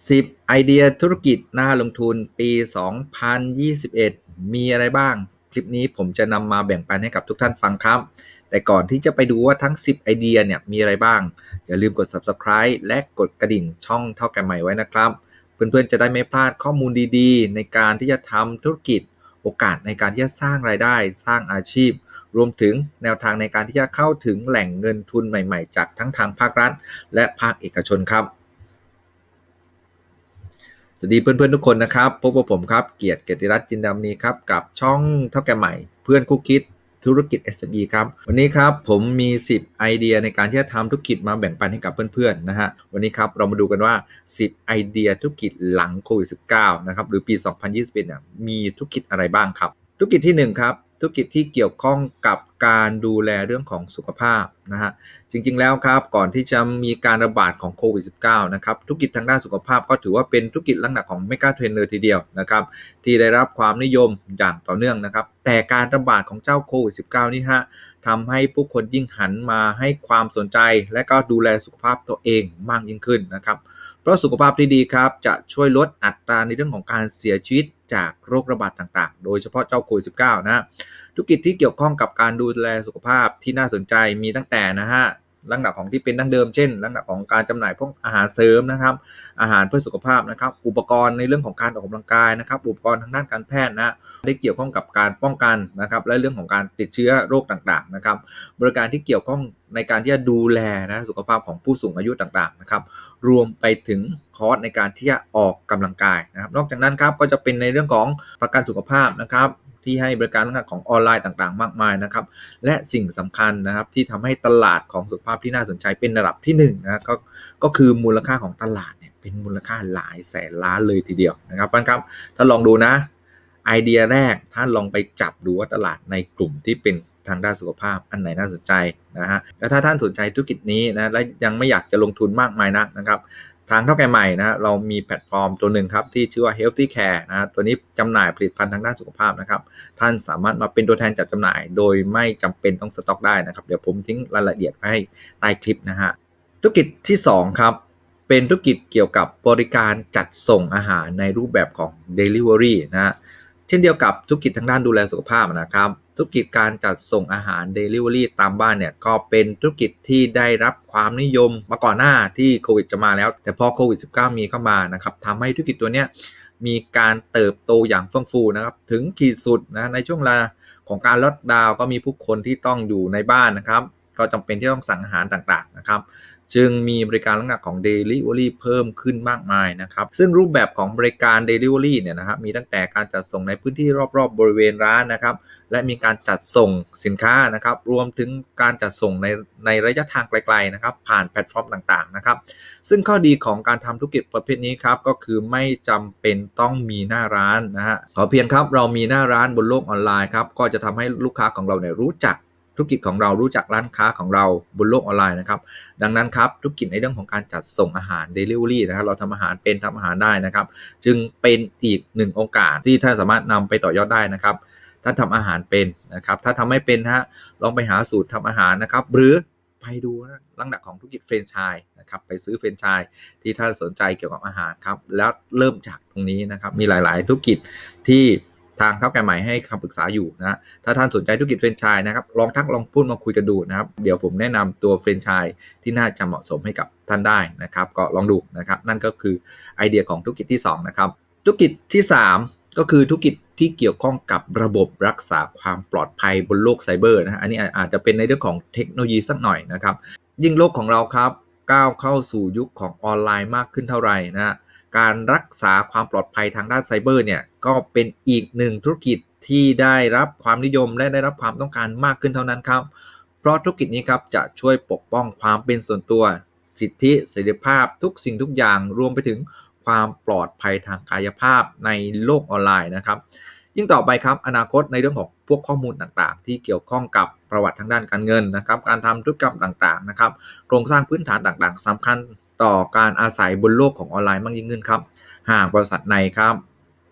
10 ไอเดียธุรกิจน่าลงทุนปี 2021 มีอะไรบ้าง คลิปนี้ผมจะนำมาแบ่งปันให้กับทุกท่านฟังครับ แต่ก่อนที่จะไปดูว่าทั้ง 10 ไอเดียเนี่ยมีอะไรบ้าง อย่าลืมกด subscribe และกดกระดิ่งช่องเท่าแก่ใหม่ไว้นะครับ เพื่อนๆจะได้ไม่พลาดข้อมูลดีๆ ในการที่จะทำธุรกิจ โอกาสในการที่จะสร้างรายได้ สร้างอาชีพรวมถึงแนวทางในการที่จะเข้าถึงแหล่งเงินทุนใหม่ ๆ จากทั้งทางภาครัฐ และภาคเอกชนครับ สวัสดีเพื่อนๆทุกคนนะครับพบกับผมครับเกียรติเกียรติรัตน์จินดามนีครับกับช่องเท่าแก่ใหม่ เพื่อนคู่คิดธุรกิจ SME ครับวันนี้ครับผมมี 10 ไอเดียในการที่จะทำธุรกิจมาแบ่งปันให้กับเพื่อนๆนะฮะวันนี้ครับเรามาดูกันว่า 10 ไอเดียธุรกิจหลังโควิด -19 นะครับหรือปี 2021เนี่ยมีธุรกิจอะไรบ้างครับ ธุรกิจที่1ครับ ธุรกิจที่เกี่ยวข้องกับการดูแลเรื่องของสุขภาพนะฮะจริงๆแล้วครับก่อนที่จะมีการระบาดของโควิด -19 นะครับธุรกิจทางด้านสุขภาพก็ถือว่าเป็นธุรกิจลักษณะของเมกาเทรนเนอร์ทีเดียวนะครับที่ได้รับความนิยมอย่างต่อเนื่องนะครับแต่การระบาดของเจ้าโควิด -19 นี่ฮะทำให้ผู้คนยิ่งหันมาให้ความสนใจ และก็ดูแลสุขภาพตัวเองมากยิ่งขึ้นนะครับเพราะสุขภาพที่ดีครับจะช่วยลดอัตราในเรื่องของการเสียชีวิต จากโรคระบาดต่างๆ โดยเฉพาะเจ้าโควิด -19 นะธุรกิจที่เกี่ยวข้องกับการดูแลสุขภาพที่น่าสนใจมีตั้งแต่นะฮะ ลักษณะของที่เป็นดั้งเดิมเช่นลักษณะของการจำหน่ายพวกอาหารเสริมนะครับ อาหารเพื่อสุขภาพนะครับ อุปกรณ์ในเรื่องของการออกกำลังกายนะครับ อุปกรณ์ทางด้านการแพทย์นะได้เกี่ยวข้องกับการป้องกันนะครับและเรื่องของการติดเชื้อโรคต่างๆนะครับ บริการที่เกี่ยวข้องในการที่จะดูแลนะสุขภาพของผู้สูงอายุต่างๆนะครับ รวมไปถึงคอร์สในการที่จะออกกำลังกายนะครับ นอกจากนั้นครับก็จะเป็นในเรื่องของประกันสุขภาพนะครับ ที่ให้บริการของออนไลน์ต่างๆ มากมายนะครับ และสิ่งสำคัญนะครับที่ทำให้ตลาดของสุขภาพที่น่าสนใจเป็นระดับที่1นนะก็ก็คือมูลค่าของตลาดเนี่ยเป็นมูลค่าหลายแสนล้านเลยทีเดียวนะครับท่านครับถ้าลองดูนะไอเดียแรกท่านลองไปจับดูว่าตลาดในกลุ่มที่เป็นทางด้านสุขภาพอันไหนน่าสนใจนะฮะแล้วถ้าท่านสนใจธุรกิจนี้นะและยังไม่อยากจะลงทุนมากมายนักนะครับ ทางเท่าแก่ใหม่นะเรามีแพลตฟอร์มตัวหนึ่งครับ ที่ชื่อว่า Healthy Care นะตัวนี้จำหน่ายผลิตภัณฑ์ทางด้านสุขภาพนะครับ ท่านสามารถมาเป็นตัวแทนจัดจำหน่าย โดยไม่จำเป็นต้องสต็อกได้นะครับ เดี๋ยวผมทิ้งรายละเอียดให้ใต้คลิปนะฮะธุรกิจที่ 2 ครับ เป็นธุรกิจเกี่ยวกับบริการจัดส่งอาหารในรูปแบบของ Delivery นะฮะเช่นเดียวกับธุรกิจทางด้านดูแลสุขภาพนะครับ ธุรกิจการจัดส่งอาหาร Delivery ตามบ้านเนี่ยก็เป็นธุรกิจที่ได้รับความนิยมมาก่อนหน้าที่โควิดจะมาแล้ว แต่พอโควิด -19 มีเข้ามานะครับทำให้ธุรกิจตัวเนี้ยมีการเติบโตอย่างเฟื่องฟูนะครับถึงขีดสุดนะในช่วงเวลาของการล็อกดาวน์ก็มีผู้คนที่ต้องอยู่ในบ้านนะครับ ก็จำเป็นที่ต้องสั่งอาหารต่างๆนะครับ จึงมีบริการลักษณะของ Delivery เพิ่มขึ้นมากมายนะครับ ซึ่งรูปแบบของบริการ Delivery เนี่ยนะครับมีตั้งแต่การจัดส่งในพื้นที่รอบๆ บริเวณร้านนะครับ และมีการจัดส่งสินค้านะครับ รวมถึงการจัดส่งในในระยะทางไกลๆนะครับ ผ่านแพลตฟอร์มต่างๆนะครับ ซึ่งข้อดีของการทำธุรกิจประเภทนี้ครับก็คือไม่จำเป็นต้องมีหน้าร้านนะฮะขอเพียงครับเรามีหน้าร้านบนโลกออนไลน์ครับก็จะทำให้ลูกค้าของเราเนี่ยรู้จัก ธุรกิจของเรารู้จักร้านค้าของเราบนโลกออนไลน์นะครับ ดังนั้นครับธุรกิจในเรื่องของการจัดส่งอาหาร Delivery นะครับเราทำอาหารเป็นทำอาหารได้นะครับ จึงเป็นอีกหนึ่งโอกาสที่ท่านสามารถนำไปต่อยอดได้นะครับท่านทำอาหารเป็นนะครับ ถ้าทำไม่เป็นฮะลองไปหาสูตรทำอาหารนะครับ หรือไปดูลักษณะของธุรกิจเฟรนไชส์นะครับไปซื้อเฟรนไชส์ที่ท่านสนใจเกี่ยวกับอาหารครับแล้วเริ่มจากตรงนี้นะครับมีหลาย ๆ ธุรกิจที่ ทางเท่าแก่ใหม่ให้คำปรึกษาอยู่นะถ้าท่านสนใจธุรกิจเฟรนไชส์นะครับลองทักลองพูดมาคุยกันดูนะครับ เดี๋ยวผมแนะนำตัวเฟรนไชส์ที่น่าจะเหมาะสมให้กับท่านได้นะครับ ก็ลองดูนะครับ นั่นก็คือไอเดียของธุรกิจที่ 2 นะครับ ธุรกิจที่ 3 ก็คือธุรกิจที่เกี่ยวข้องกับระบบรักษาความปลอดภัยบนโลกไซเบอร์นะฮะอันนี้อาจจะเป็นในเรื่องของเทคโนโลยีสักหน่อยนะครับ ยิ่งโลกของเราครับก้าวเข้าสู่ยุคของออนไลน์มากขึ้นเท่าไหร่นะฮะ การรักษาความปลอดภัยทางด้านไซเบอร์เนี่ยก็เป็นอีกหนึ่งธุรกิจที่ได้รับความนิยมและได้รับความต้องการมากขึ้นเท่านั้นครับ เพราะธุรกิจนี้ครับจะช่วยปกป้องความเป็นส่วนตัว สิทธิเสรีภาพทุกสิ่งทุกอย่างรวมไปถึงความปลอดภัยทางกายภาพในโลกออนไลน์นะครับ ยิ่งต่อไปครับอนาคตในเรื่องของพวกข้อมูลต่างๆ ที่เกี่ยวข้องกับประวัติทางด้านการเงินนะครับ การทำธุรกรรมต่างๆนะครับ โครงสร้างพื้นฐานต่างๆสำคัญ ต่อการอาศัยบนโลกของออนไลน์มากยิ่งขึ้นครับ หากบริษัทในครับ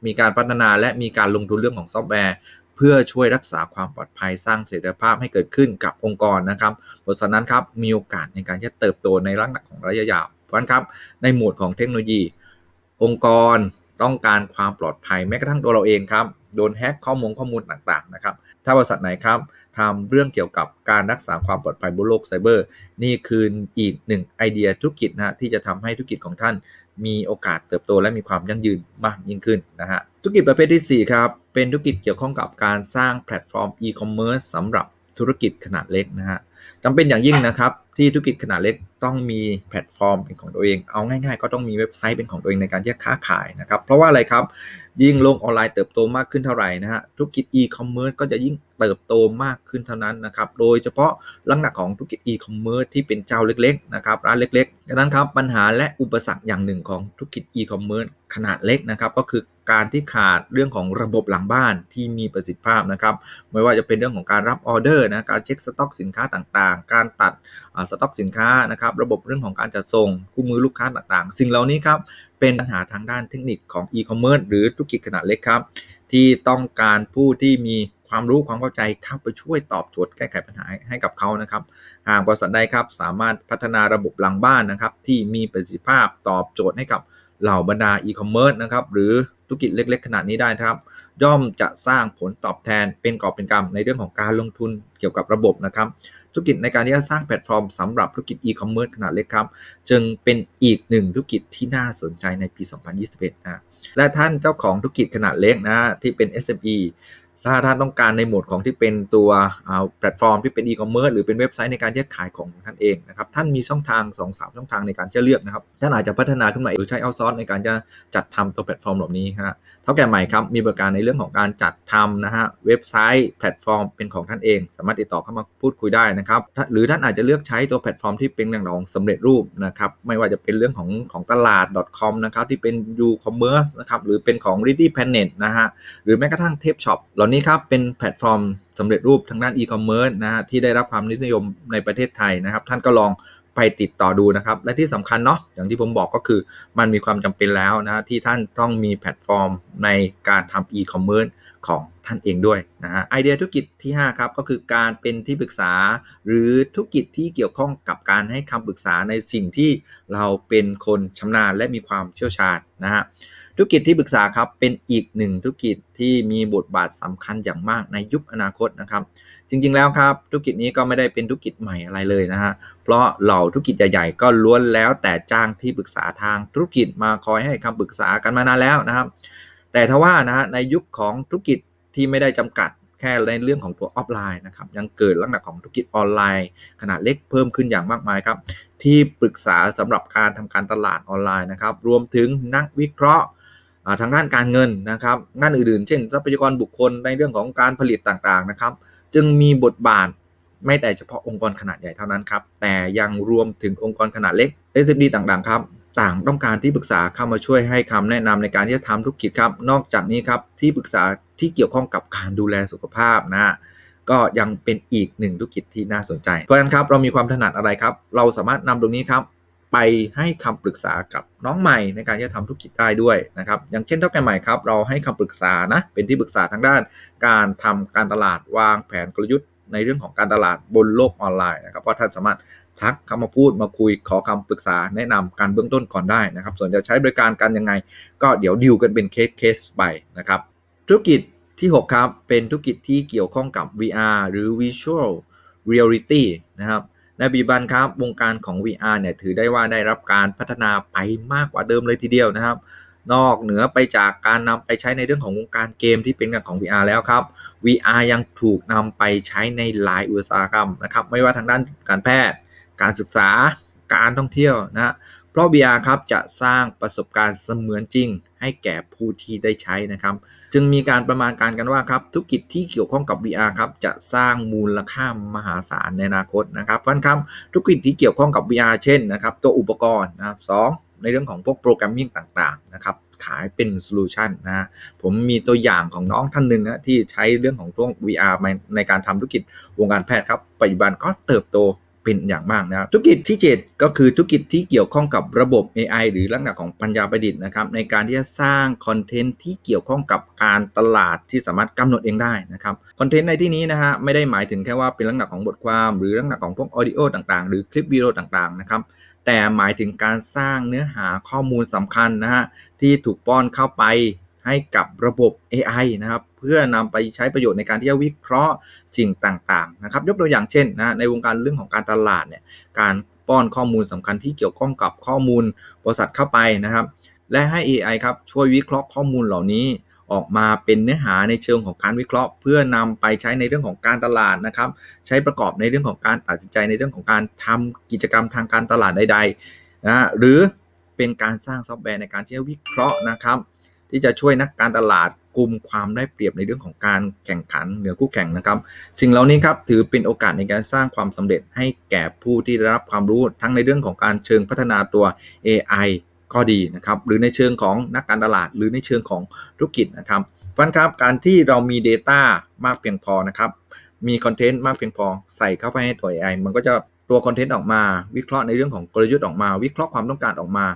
มีการพัฒนาและมีการลงทุนเรื่องของซอฟต์แวร์ เพื่อช่วยรักษาความปลอดภัยสร้างเสถียรภาพให้เกิดขึ้นกับองค์กรนะครับบริษัทนั้นครับมีโอกาสในการที่จะเติบโตในลักษณะของระยะยาวเพราะฉะนั้นครับในหมวดของเทคโนโลยี องค์กร ต้องการความปลอดภัยแม้กระทั่งตัวเราเองครับโดนแฮ็กข้อมูลข้อมูลต่างๆนะครับถ้าบริษัทไหนครับทำเรื่องเกี่ยวกับการรักษาความปลอดภัยบนโลกไซเบอร์ นี่คืออีกหนึ่งไอเดียธุรกิจนะฮะที่จะทำให้ธุรกิจของท่านมีโอกาสเติบโตและมีความยั่งยืนมากยิ่งขึ้นนะฮะธุรกิจประเภทที่ 4 ครับ เป็นธุรกิจเกี่ยวข้องกับการสร้างแพลตฟอร์มอีคอมเมิร์ซสำหรับ ธุรกิจขนาดเล็กนะฮะจำเป็นอย่างยิ่งนะครับที่ธุรกิจขนาดเล็กต้องมีแพลตฟอร์มเป็นของตัวเอง เอาง่าย ๆ ก็ต้องมีเว็บไซต์เป็นของตัวเองในการที่ค้าขายนะครับ เพราะว่าอะไรครับยิ่งโลกออนไลน์เติบโตมากขึ้นเท่าไหร่นะฮะธุรกิจอีคอมเมิร์ซก็จะยิ่งเติบโตมากขึ้นเท่านั้นนะครับโดยเฉพาะลักษณะของธุรกิจอีคอมเมิร์ซที่เป็นเจ้าเล็กๆนะครับร้านเล็กๆดังนั้นครับปัญหาและอุปสรรคอย่างหนึ่งของธุรกิจอีคอมเมิร์ซขนาดเล็กนะครับก็คือการที่ขาดเรื่องของระบบหลังบ้านที่มีประสิทธิภาพนะครับไม่ว่าจะเป็นเรื่องของการรับออเดอร์นะการเช็คสต็อกสินค้าต่างๆ การตัดสต็อกสินค้านะครับระบบเรื่องของการจัดส่งคู่มือลูกค้าต่างๆ สิ่งเหล่านี้ครับ เป็นปัญหาทางด้านเทคนิคของอีคอมเมิร์ซหรือธุรกิจขนาดเล็กครับ ที่ต้องการผู้ที่มีความรู้ความเข้าใจเข้าไปช่วยตอบโจทย์แก้ไขปัญหาให้กับเขานะครับ หากบริษัทใดครับสามารถพัฒนาระบบหลังบ้านนะครับ ที่มีประสิทธิภาพตอบโจทย์ให้กับเหล่าบรรดาอีคอมเมิร์ซนะครับหรือธุรกิจเล็ก ๆ ขนาดนี้ได้ครับ ย่อมจะสร้างผลตอบแทนเป็นกอบเป็นกำในเรื่องของการลงทุนเกี่ยวกับระบบนะครับ ธุรกิจในการที่จะสร้างแพลตฟอร์มสำหรับธุรกิจอีคอมเมิร์ซขนาดเล็กครับ จึงเป็นอีกหนึ่งธุรกิจที่น่าสนใจในปี 2021นะและท่านเจ้าของธุรกิจขนาดเล็กนะที่เป็น SME ถ้าท่านต้องการในโหมดของที่เป็นตัวแพลตฟอร์มที่เป็นอีคอมเมิร์ซหรือเป็นเว็บไซต์ในการที่จะขายของท่านเองนะครับท่านมีช่องทาง2อสช่องทางในการจะเลือกนะครับท่านอาจจะพัฒนาขึ้นมาหรือใช้เอาซอร์สในการจะจัดทำตัวแพลตฟอร์มแบบนี้ฮะเท่าแก่ใหม่ครับมีบริการในเรื่องของการจัดทำนะฮะเว็บไซต์แพลตฟอร์มเป็นของท่านเอง สามารถติดต่อเข้ามาพูดคุยได้นะครับหรือท่านอาจจะเลือกใช้ตัวแพลตฟอร์มที่เป็นอย่างของสำเร็จรูปนะครับไม่ว่าจะเป็นเรื่องของของตลาด .com นะครับที่เป็น u-commerce นะครับหรือเป็นของ ready planet นะฮะหรือแม้กระทั่งเทปช็อปเหล่านี้ครับเป็นแพลตฟอร์มสำเร็จรูปทางด้านอีคอมเมิร์ซนะฮะที่ได้รับความนิยมในประเทศไทยนะครับ ท่านก็ลองไปติดต่อดูนะครับ และที่สำคัญเนาะอย่างที่ผมบอกก็คือมันมีความจำเป็นแล้วนะที่ท่านต้องมีแพลตฟอร์มในการทำอีคอมเมิร์ซของท่านเองด้วยนะฮะไอเดียธุรกิจที่ 5 ครับ ก็คือการเป็นที่ปรึกษา หรือธุรกิจที่เกี่ยวข้องกับการให้คำปรึกษาในสิ่งที่เราเป็นคนชำนาญและมีความเชี่ยวชาญนะฮะ ธุรกิจที่ปรึกษาครับเป็นอีกหนึ่งธุรกิจที่มีบทบาทสำคัญอย่างมากในยุคอนาคตนะครับ จริงๆแล้วครับธุรกิจนี้ก็ไม่ได้เป็นธุรกิจใหม่อะไรเลยนะฮะเพราะเหล่าธุรกิจใหญ่ๆก็ล้วนแล้วแต่จ้างที่ปรึกษาทางธุรกิจมาคอยให้คำปรึกษากันมานานแล้วนะครับ แต่ทว่านะฮะในยุคของธุรกิจที่ไม่ได้จำกัดแค่ในเรื่องของตัวออฟไลน์นะครับยังเกิดลักษณะของธุรกิจออนไลน์ ขนาดเล็กเพิ่มขึ้นอย่างมากมายครับที่ปรึกษาสำหรับการทำการตลาดออนไลน์นะครับรวมถึงนักวิเคราะห์ ทางด้านการเงินนะครับงานอื่นๆ เช่นทรัพยากรบุคคลในเรื่องของการผลิตต่างๆนะครับ จึงมีบทบาทไม่แต่เฉพาะองค์กรขนาดใหญ่เท่านั้นครับแต่ยังรวมถึงองค์กรขนาดเล็ก SMB ต่างๆครับต่างต้องการที่ปรึกษาเข้ามาช่วยให้คำแนะนำในการที่จะทำธุรกิจครับนอกจากนี้ครับที่ปรึกษาที่เกี่ยวข้องกับการดูแลสุขภาพนะก็ยังเป็นอีกหนึ่งธุรกิจที่น่าสนใจ เพราะฉะนั้นครับเรามีความถนัดอะไรครับ เราสามารถนำตรงนี้ครับ ไปให้คำปรึกษากับน้องใหม่ในการที่จะทำธุรกิจได้ด้วยนะครับ อย่างเช่นเท่าแก่ใหม่ครับ เราให้คำปรึกษานะ เป็นที่ปรึกษาทางด้าน การทำการตลาดวางแผนกลยุทธ์ ในเรื่องของการตลาดบนโลกออนไลน์นะครับเพราะท่านสามารถทักเข้ามาพูดมาคุยขอคำปรึกษาแนะนำการเบื้องต้นก่อนได้นะครับ ส่วนจะใช้บริการกันยังไง ก็เดี๋ยวดิวกันเป็นเคสเคสไปนะครับ ธุรกิจที่ 6 ครับ เป็นธุรกิจที่เกี่ยวข้องกับ VR หรือ Visual Reality นะครับ ในปัจจุบันครับวงการของ VR เนี่ยถือได้ว่าได้รับการพัฒนาไปมากกว่าเดิมเลยทีเดียวนะครับ นอกเหนือไปจากการนำไปใช้ในเรื่องของวงการเกมที่เป็นกันของ VR แล้วครับ VR ยังถูกนำไปใช้ในหลายอุตสาหกรรมนะครับไม่ว่าทางด้านการแพทย์ การศึกษาการท่องเที่ยวนะเพราะ VR ครับจะสร้างประสบการณ์เสมือนจริงให้แก่ผู้ที่ได้ใช้นะครับ จึงมีการประมาณการกันว่าครับธุรกิจที่เกี่ยวข้องกับ VR ครับจะสร้างมูลค่ามหาศาลในอนาคตนะครับเพราะนั้นครับธุรกิจที่เกี่ยวข้องกับ VR เช่นนะครับตัวอุปกรณ์นะครับสในเรื่องของพวกโปรแกรมมิ่งต่างๆนะครับขายเป็นโซลูชันนะผมมีตัวอย่างของน้องท่านหนึ่งนะที่ใช้เรื่องของตัว VR ในการทำธุรกิจวงการแพทย์ครับปัจจุบันก็เติบโต เป็นอย่างมากนะครับธุรกิจที่ 7 ก็คือธุรกิจที่เกี่ยวข้องกับระบบ AI หรือลักษณะของปัญญาประดิษฐ์นะครับในการที่จะสร้างคอนเทนต์ที่เกี่ยวข้องกับการตลาดที่สามารถกำหนดเองได้นะครับคอนเทนต์ในที่นี้นะฮะไม่ได้หมายถึงแค่ว่าเป็นลักษณะของบทความหรือลักษณะของพวกออดิโอต่างๆ หรือคลิปวิดีโอต่างๆนะครับแต่หมายถึงการสร้างเนื้อหาข้อมูลสำคัญนะฮะที่ถูกป้อนเข้าไป ให้กับระบบ AI นะครับเพื่อนำไปใช้ประโยชน์ในการที่จะวิเคราะห์สิ่งต่างๆนะครับยกตัวอย่างเช่นนะในวงการเรื่องของการตลาดเนี่ยการป้อนข้อมูลสำคัญที่เกี่ยวข้องกับข้อมูลบริษัทเข้าไปนะครับ และให้ AI ครับช่วยวิเคราะห์ข้อมูลเหล่านี้ออกมาเป็นเนื้อหาในเชิงของการวิเคราะห์ เพื่อนำไปใช้ในเรื่องของการตลาดนะครับ ใช้ประกอบในเรื่องของการตัดสินใจในเรื่องของการทำกิจกรรมทางการตลาดใดๆนะหรือเป็นการสร้างซอฟต์แวร์ในการที่จะวิเคราะห์นะครับ ที่จะช่วยนักการตลาดกลุ่มความได้เปรียบในเรื่องของการแข่งขันเหนือคู่แข่งนะครับ สิ่งเหล่านี้ครับถือเป็นโอกาสในการสร้างความสำเร็จให้แก่ผู้ที่ได้รับความรู้ทั้งในเรื่องของการเชิงพัฒนาตัว AI ก็ดีนะครับหรือในเชิงของนักการตลาด หรือในเชิงของธุรกิจนะครับเพราะครับการที่เรามี Data มากเพียงพอนะครับมีคอนเทนต์มากเพียงพอใส่เข้าไปให้ตัว AI มันก็จะตัวคอนเทนต์ออกมา วิเคราะห์ในเรื่องของกลยุทธ์ออกมา วิเคราะห์ความต้องการออกมา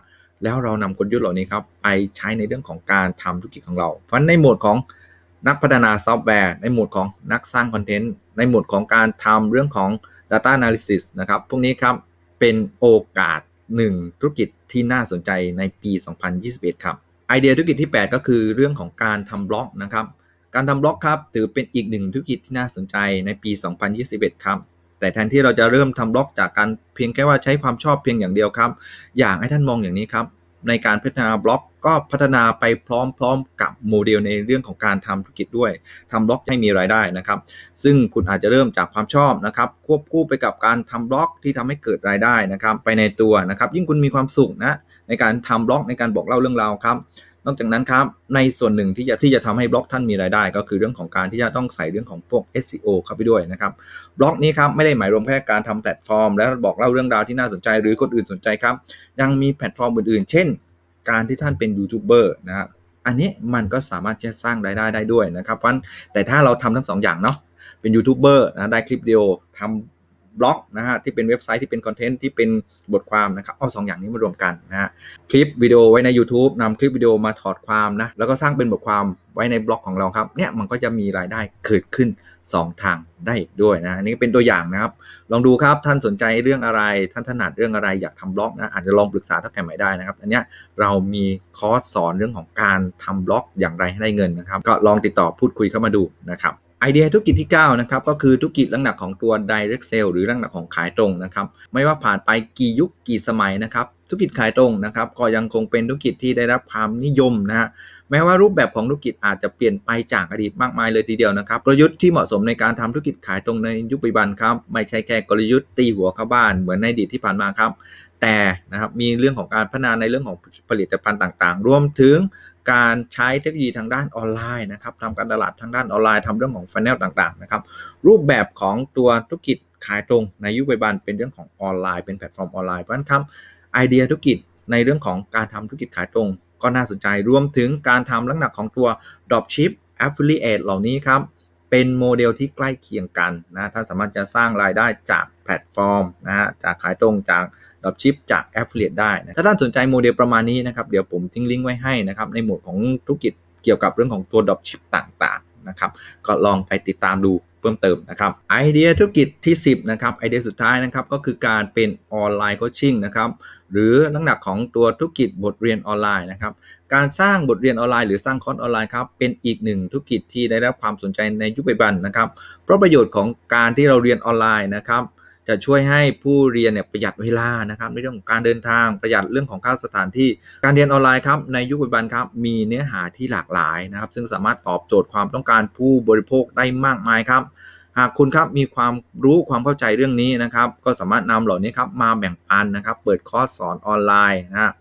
แล้วเรานำกลยุทธ์เหล่านี้ครับไปใช้ในเรื่องของการทำธุรกิจของเรา เพราะในโหมดของนักพัฒนาซอฟต์แวร์ ในโหมดของนักสร้างคอนเทนต์ ในโหมดของการทำเรื่องของ Data Analysis นะครับ พวกนี้ครับเป็นโอกาสหนึ่งธุรกิจที่น่าสนใจในปี 2021 ครับไอเดียธุรกิจที่ 8 ก็คือเรื่องของการทำบล็อกนะครับ การทำบล็อกครับถือเป็นอีกหนึ่งธุรกิจที่น่าสนใจในปี 2021 ครับ แต่แทนที่เราจะเริ่มทำบล็อกจากการเพียงแค่ว่าใช้ความชอบเพียงอย่างเดียวครับ อยากให้ท่านมองอย่างนี้ครับ ในการพัฒนาบล็อกก็พัฒนาไปพร้อมๆกับโมเดลในเรื่องของการทำธุรกิจด้วยทำบล็อกให้มีรายได้นะครับ ซึ่งคุณอาจจะเริ่มจากความชอบนะครับ ควบคู่ไปกับการทำบล็อกที่ทำให้เกิดรายได้นะครับ ไปในตัวนะครับ ยิ่งคุณมีความสุขนะในการทำบล็อกในการบอกเล่าเรื่องราวครับ นอกจากนั้นครับในส่วนหนึ่งที่จะที่จะทำให้บล็อกท่านมีรายได้ ก็คือเรื่องของการที่จะต้องใส่เรื่องของพวก SEO เข้าไปด้วยนะครับบล็อกนี้ครับไม่ได้หมายรวมแค่การทำแพลตฟอร์ม และบอกเล่าเรื่องราวที่น่าสนใจหรือคนอื่นสนใจครับ ยังมีแพลตฟอร์มอื่นๆ เช่น การที่ท่านเป็นยูทูบเบอร์นะครับอันนี้มันก็สามารถจะสร้างรายได้ได้ด้วยนะครับเพราะแต่ถ้าเราทำทั้งสองอย่างเนาะเป็นยูทูบเบอร์นะได้คลิปวิดีโอทำ บล็อกนะฮะที่เป็นเว็บไซต์ที่เป็นคอนเทนต์ที่เป็นบทความนะครับเอาสองอย่างนี้มารวมกันนะฮะคลิปวิดีโอไว้ใน YouTube นำคลิปวิดีโอมาถอดความนะแล้วก็สร้างเป็นบทความไว้ในบล็อกของเราครับเนี่ยมันก็จะมีรายได้เกิดขึ้น 2 ทางได้อีกด้วยนะนนี้เป็นตัวอย่างนะครับ ลองดูครับท่านสนใจเรื่องอะไรท่านถนัดเรื่องอะไรอยากทำบล็อกนะอาจจะลองปรึกษาท่านแก่ใหม่ได้นะครับ อันเนี้ยเรามีคอร์สสอนเรื่องของการทำบล็อกอย่างไรให้ได้เงินนะครับ ก็ลองติดต่อพูดคุยเข้ามาดูนะครับ ไอเดียธุรกิจที่9นะครับก็คือธุรกิจลักษณะของตัว direct sale หรือลักษณะของขายตรงนะครับไม่ว่าผ่านไปกี่ยุคกี่สมัยนะครับธุรกิจขายตรงนะครับก็ยังคงเป็นธุรกิจที่ได้รับความนิยมนะฮะแม้ว่ารูปแบบของธุรกิจอาจจะเปลี่ยนไปจากอดีตมากมายเลยทีเดียวนะครับกลยุทธ์ที่เหมาะสมในการทำธุรกิจขายตรงในยุคปัจจุบันครับไม่ใช่แค่กลยุทธ์ตีหัวเข้าบ้านเหมือนในอดีตที่ผ่านมาครับแต่นะครับมีเรื่องของการพัฒนาในเรื่องของผลิตภัณฑ์ต่างๆ รวมถึง การใช้เทคโนโลยีทางด้านออนไลน์นะครับทำการตลาดทางด้านออนไลน์ทำเรื่องของฟันแนลต่างๆนะครับรูปแบบของตัวธุรกิจขายตรงในยุคปัจจุบันเป็นเรื่องของออนไลน์เป็นแพลตฟอร์มออนไลน์เพราะฉะนั้นครับไอเดียธุรกิจในเรื่องของการทำธุรกิจขายตรง ก็น่าสนใจรวมถึงการทำลักษณะของตัว Dropship Affiliate เหล่านี้ครับเป็นโมเดลที่ใกล้เคียงกันนะท่านสามารถจะสร้างรายได้จากแพลตฟอร์มนะฮะจากขายตรงจาก ดรอปชิปจาก Affiliate ได้นะถ้าท่านสนใจโมเดลประมาณนี้นะครับเดี๋ยวผมทิ้งลิงก์ไว้ให้นะครับในหมวดของธุรกิจเกี่ยวกับเรื่องของตัวดรอปชิปต่างๆนะครับก็ลองไปติดตามดูเพิ่มเติมนะครับไอเดียธุรกิจที่ 10นะครับไอเดียสุดท้ายนะครับก็คือการเป็นออนไลน์โคชชิ่งนะครับหรือลักษณะของตัวธุรกิจบทเรียนออนไลน์นะครับการสร้างบทเรียนออนไลน์หรือสร้างคอร์สออนไลน์ครับเป็นอีกหนึ่งธุรกิจที่ได้รับความสนใจในยุคปัจจุบันนะครับเพราะประโยชน์ของการที่เราเรียนออนไลน์นะครับ จะช่วยให้ผู้เรียนเนี่ยประหยัดเวลานะครับในเรื่องของการเดินทางประหยัดเรื่องของค่าสถานที่ การเรียนออนไลน์ครับในยุคปัจจุบันครับมีเนื้อหาที่หลากหลายนะครับ ซึ่งสามารถตอบโจทย์ความต้องการผู้บริโภคได้มากมายครับ หากคุณครับมีความรู้ความเข้าใจเรื่องนี้นะครับ ก็สามารถนำเหล่านี้ครับมาแบ่งปันนะครับ เปิดคอร์สสอนออนไลน์นะ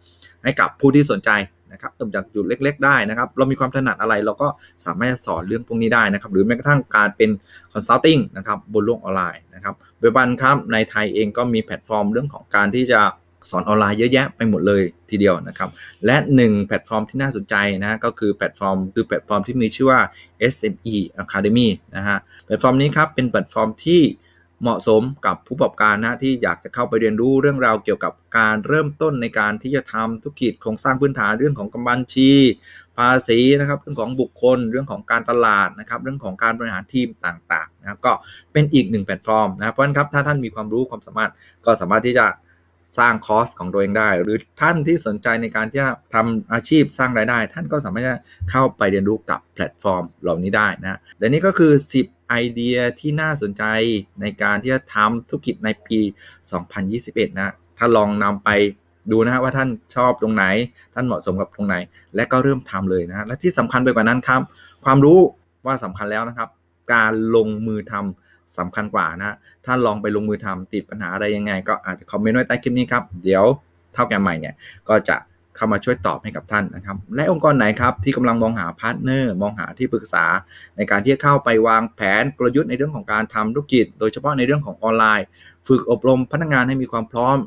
ให้กับผู้ที่สนใจ นะครับเริ่มจากจุดเล็ก ๆ ได้นะครับ เรามีความถนัดอะไรเราก็สามารถจะสอนเรื่องพวกนี้ได้นะครับ หรือแม้กระทั่งการเป็นคอนซัลทิงนะครับบนโลกออนไลน์นะครับปัจจุบันครับในไทยเองก็มีแพลตฟอร์มเรื่องของการที่จะสอนออนไลน์เยอะแยะไปหมดเลยทีเดียวนะครับ และ 1 แพลตฟอร์มที่น่าสนใจนะก็คือแพลตฟอร์มคือแพลตฟอร์มที่มีชื่อว่า SME Academy นะฮะแพลตฟอร์มนี้ครับเป็นแพลตฟอร์มที่ เหมาะสมกับผู้ประกอบการนะที่อยากจะเข้าไปเรียนรู้เรื่องราวเกี่ยวกับการเริ่มต้นในการที่จะทำธุรกิจโครงสร้างพื้นฐานเรื่องของกำบัญชี ภาษีนะครับเรื่องของบุคคล เรื่องของการตลาดนะครับเรื่องของการบริหารทีมต่างๆนะครับก็เป็นอีกหนึ่งแพลตฟอร์มนะครับเพราะฉะนั้นครับถ้าท่านมีความรู้ความสามารถก็สามารถที่จะ สร้างคอสของตัวเองได้ หรือท่านที่สนใจในการที่จะทำอาชีพสร้างรายได้ ท่านก็สามารถเข้าไปเรียนรู้กับแพลตฟอร์มเหล่านี้ได้นะและนี่ก็คือ 10 ไอเดียที่น่าสนใจในการที่จะทำธุรกิจในปี 2021 นะถ้าลองนำไปดูนะฮะว่าท่านชอบตรงไหน ท่านเหมาะสมกับตรงไหน และก็เริ่มทำเลยนะฮะและที่สำคัญไปกว่านั้นครับ ความรู้ว่าสำคัญแล้วนะครับ การลงมือทำ สำคัญกว่านะถ้าลองไปลงมือทำติดปัญหาอะไรยังไง ก็อาจจะคอมเมนต์ไว้ใต้คลิปนี้ครับเดี๋ยวเท่าแก่ใหม่เนี่ยก็จะเข้ามาช่วยตอบให้กับท่านนะครับ และองค์กรไหนครับที่กำลังมองหาพาร์ทเนอร์มองหาที่ปรึกษา ในการที่จะเข้าไปวางแผนกลยุทธ์ในเรื่องของการทำธุรกิจ โดยเฉพาะในเรื่องของออนไลน์ ฝึกอบรมพนักงานให้มีความพร้อม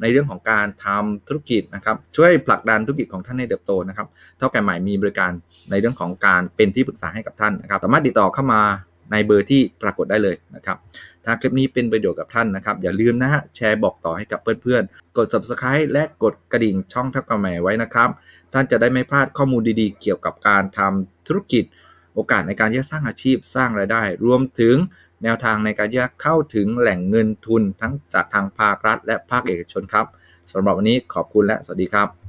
ในเรื่องของการทำธุรกิจนะครับ ช่วยผลักดันธุรกิจของท่านให้เติบโตนะครับ เท่าแก่ใหม่มีบริการในเรื่องของการเป็นที่ปรึกษาให้กับท่านนะครับ สามารถติดต่อเข้ามา ในเบอร์ที่ปรากฏได้เลยนะครับ ถ้าคลิปนี้เป็นประโยชน์กับท่านนะครับ อย่าลืมนะฮะแชร์บอกต่อให้กับเพื่อนๆ กด subscribe และกดกระดิ่งช่องท่าแก่ใหมไว้นะครับ ท่านจะได้ไม่พลาดข้อมูลดีๆ เกี่ยวกับการทำธุรกิจ โอกาสในการที่จะสร้างอาชีพสร้างรายได้ รวมถึงแนวทางในการที่จะเข้าถึงแหล่งเงินทุนทั้งจากทางภาครัฐ และภาคเอกชนครับสำหรับวันนี้ขอบคุณและสวัสดีครับ